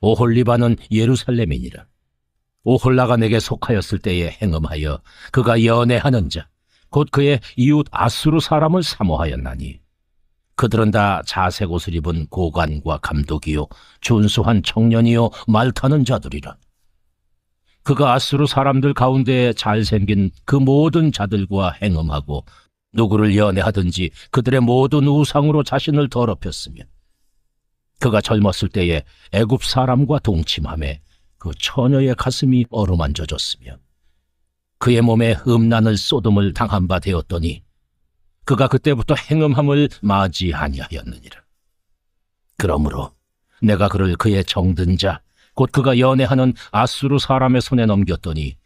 오홀리바는 예루살렘이니라. 오홀라가 내게 속하였을 때에 행음하여 그가 연애하는 자 곧 그의 이웃 아수르 사람을 사모하였나니. 그들은 다 자색 옷을 입은 고관과 감독이요 준수한 청년이요 말 타는 자들이라. 그가 아수르 사람들 가운데 잘생긴 그 모든 자들과 행음하고 누구를 연애하든지 그들의 모든 우상으로 자신을 더럽혔으며 그가 젊었을 때에 애굽 사람과 동침함에 그 처녀의 가슴이 어루만져졌으며 그의 몸에 음란을 쏟음을 당한 바 되었더니 그가 그때부터 행음함을 맞이 아니하였느니라. 그러므로 내가 그를 그의 정든 자, 곧 그가 연애하는 아수르 사람의 손에 넘겼더니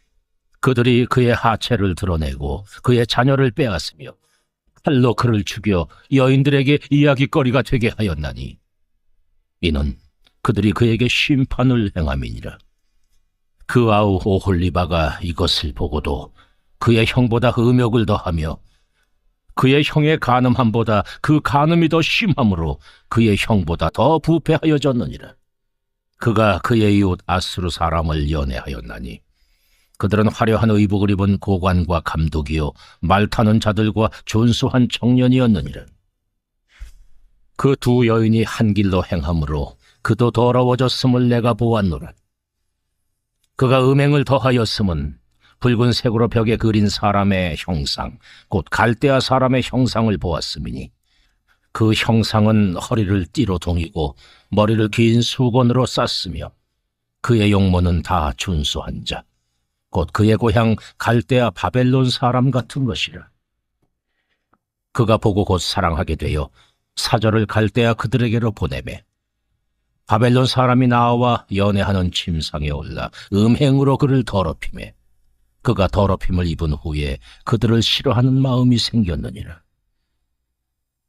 그들이 그의 하체를 드러내고 그의 자녀를 빼앗으며 칼로 그를 죽여 여인들에게 이야기거리가 되게 하였나니 이는 그들이 그에게 심판을 행함이니라. 그 아우 오홀리바가 이것을 보고도 그의 형보다 음욕을 더하며 그의 형의 간음함보다 그 간음이 더 심함으로 그의 형보다 더 부패하여졌느니라. 그가 그의 이웃 아수르 사람을 연애하였나니 그들은 화려한 의복을 입은 고관과 감독이요 말 타는 자들과 준수한 청년이었느니라. 그 두 여인이 한 길로 행함으로 그도 더러워졌음을 내가 보았노라. 그가 음행을 더하였음은 붉은 색으로 벽에 그린 사람의 형상, 곧 갈대아 사람의 형상을 보았음이니 그 형상은 허리를 띠로 동이고 머리를 긴 수건으로 쌌으며 그의 용모는 다 준수한 자, 곧 그의 고향 갈대아 바벨론 사람 같은 것이라. 그가 보고 곧 사랑하게 되어 사절을 갈대아 그들에게로 보내매 바벨론 사람이 나와 연애하는 침상에 올라 음행으로 그를 더럽히매 그가 더럽힘을 입은 후에 그들을 싫어하는 마음이 생겼느니라.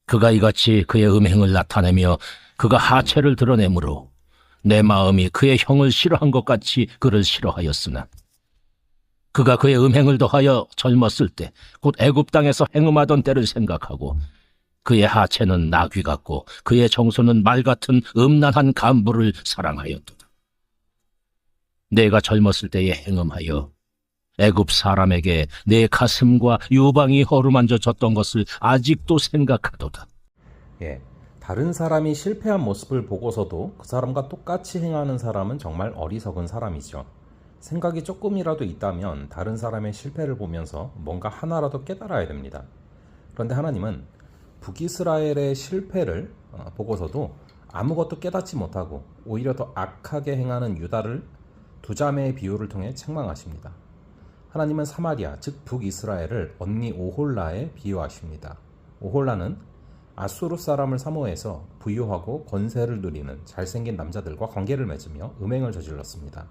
그가 이같이 그의 음행을 나타내며 그가 하체를 드러내므로 내 마음이 그의 형을 싫어한 것 같이 그를 싫어하였으나 그가 그의 음행을 더하여 젊었을 때 곧 애굽 땅에서 행음하던 때를 생각하고 그의 하체는 나귀 같고 그의 정소는 말 같은 음란한 간부를 사랑하였도다. 내가 젊었을 때에 행음하여 애굽 사람에게 내 가슴과 유방이 허루만져 졌던 것을 아직도 생각하도다. 예. 다른 사람이 실패한 모습을 보고서도 그 사람과 똑같이 행하는 사람은 정말 어리석은 사람이죠. 생각이 조금이라도 있다면 다른 사람의 실패를 보면서 뭔가 하나라도 깨달아야 됩니다. 그런데 하나님은 북이스라엘의 실패를 어, 보고서도 아무것도 깨닫지 못하고 오히려 더 악하게 행하는 유다를 두 자매의 비유를 통해 책망하십니다. 하나님은 사마리아, 즉 북이스라엘을 언니 오홀라에 비유하십니다. 오홀라는 아수르 사람을 사모해서 부유하고 권세를 누리는 잘생긴 남자들과 관계를 맺으며 음행을 저질렀습니다.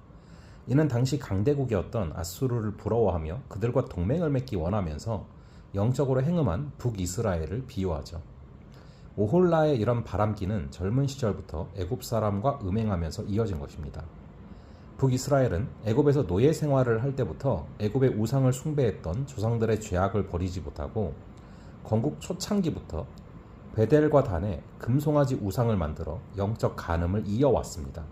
이는 당시 강대국이었던 아수르를 부러워하며 그들과 동맹을 맺기 원하면서 영적으로 행음한 북이스라엘을 비유하죠. 오홀라의 이런 바람기는 젊은 시절부터 애굽 사람과 음행하면서 이어진 것입니다. 북이스라엘은 애굽에서 노예 생활을 할 때부터 애굽의 우상을 숭배했던 조상들의 죄악을 버리지 못하고 건국 초창기부터 베델과 단에 금송아지 우상을 만들어 영적 간음을 이어왔습니다.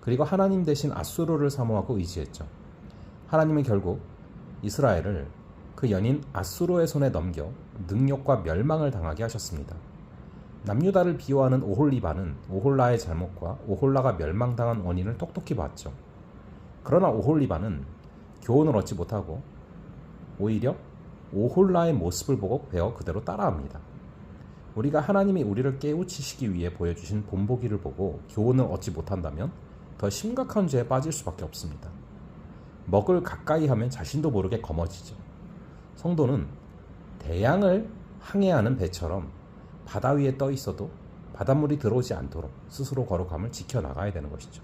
그리고 하나님 대신 아수르를 사모하고 의지했죠. 하나님은 결국 이스라엘을 그 연인 아수르의 손에 넘겨 능력과 멸망을 당하게 하셨습니다. 남유다를 비유하는 오홀리바는 오홀라의 잘못과 오홀라가 멸망당한 원인을 똑똑히 봤죠. 그러나 오홀리바는 교훈을 얻지 못하고 오히려 오홀라의 모습을 보고 배워 그대로 따라합니다. 우리가 하나님이 우리를 깨우치시기 위해 보여주신 본보기를 보고 교훈을 얻지 못한다면 더 심각한 죄에 빠질 수밖에 없습니다. 먹을 가까이 하면 자신도 모르게 검어지죠. 성도는 대양을 항해하는 배처럼 바다 위에 떠 있어도 바닷물이 들어오지 않도록 스스로 거룩함을 지켜나가야 되는 것이죠.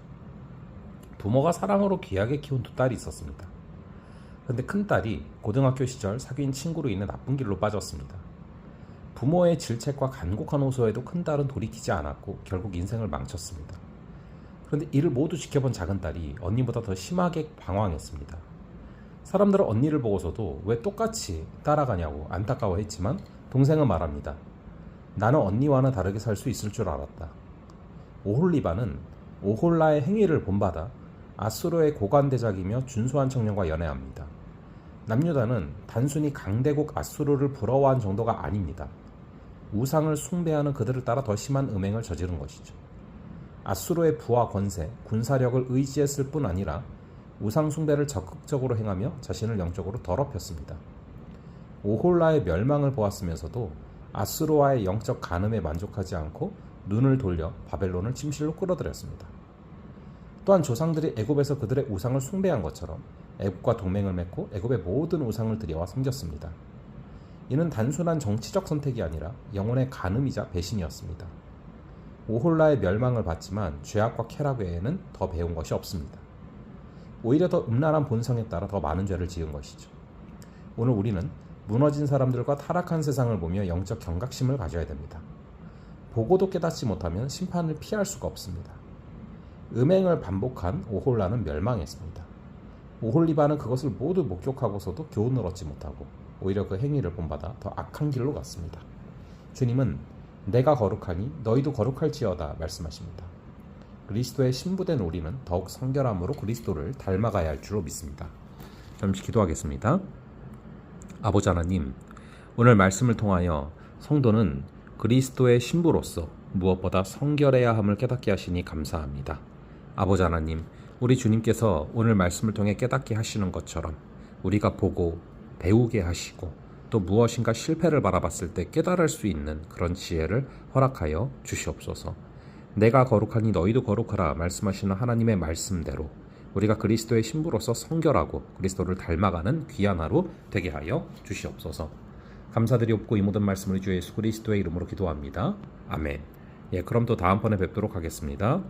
부모가 사랑으로 귀하게 키운 두 딸이 있었습니다. 근데 큰 딸이 고등학교 시절 사귄 친구로 인해 나쁜 길로 빠졌습니다. 부모의 질책과 간곡한 호소에도 큰 딸은 돌이키지 않았고 결국 인생을 망쳤습니다. 그런데 이를 모두 지켜본 작은 딸이 언니보다 더 심하게 방황했습니다. 사람들은 언니를 보고서도 왜 똑같이 따라가냐고 안타까워했지만 동생은 말합니다. 나는 언니와는 다르게 살 수 있을 줄 알았다. 오홀리바는 오홀라의 행위를 본받아 아수르의 고관대작이며 준수한 청년과 연애합니다. 남유다는 단순히 강대국 아수르를 부러워한 정도가 아닙니다. 우상을 숭배하는 그들을 따라 더 심한 음행을 저지른 것이죠. 아수르의 부와 권세, 군사력을 의지했을 뿐 아니라 우상 숭배를 적극적으로 행하며 자신을 영적으로 더럽혔습니다. 오홀라의 멸망을 보았으면서도 아수르와의 영적 간음에 만족하지 않고 눈을 돌려 바벨론을 침실로 끌어들였습니다. 또한 조상들이 애굽에서 그들의 우상을 숭배한 것처럼 애굽과 동맹을 맺고 애굽의 모든 우상을 들여와 섬겼습니다. 이는 단순한 정치적 선택이 아니라 영혼의 간음이자 배신이었습니다. 오홀라의 멸망을 봤지만 죄악과 쾌락 외에는 더 배운 것이 없습니다. 오히려 더 음란한 본성에 따라 더 많은 죄를 지은 것이죠. 오늘 우리는 무너진 사람들과 타락한 세상을 보며 영적 경각심을 가져야 됩니다. 보고도 깨닫지 못하면 심판을 피할 수가 없습니다. 음행을 반복한 오홀라는 멸망했습니다. 오홀리바는 그것을 모두 목격하고서도 교훈을 얻지 못하고 오히려 그 행위를 본받아 더 악한 길로 갔습니다. 주님은 내가 거룩하니 너희도 거룩할지어다 말씀하십니다. 그리스도의 신부된 우리는 더욱 성결함으로 그리스도를 닮아가야 할 줄로 믿습니다. 잠시 기도하겠습니다. 아버지 하나님, 오늘 말씀을 통하여 성도는 그리스도의 신부로서 무엇보다 성결해야 함을 깨닫게 하시니 감사합니다. 아버지 하나님, 우리 주님께서 오늘 말씀을 통해 깨닫게 하시는 것처럼 우리가 보고 배우게 하시고 또 무엇인가 실패를 바라봤을 때 깨달을 수 있는 그런 지혜를 허락하여 주시옵소서. 내가 거룩하니 너희도 거룩하라 말씀하시는 하나님의 말씀대로 우리가 그리스도의 신부로서 성결하고 그리스도를 닮아가는 귀한 하루 되게 하여 주시옵소서. 감사드리옵고 이 모든 말씀을 주 예수 그리스도의 이름으로 기도합니다. 아멘. 예, 그럼 또 다음번에 뵙도록 하겠습니다.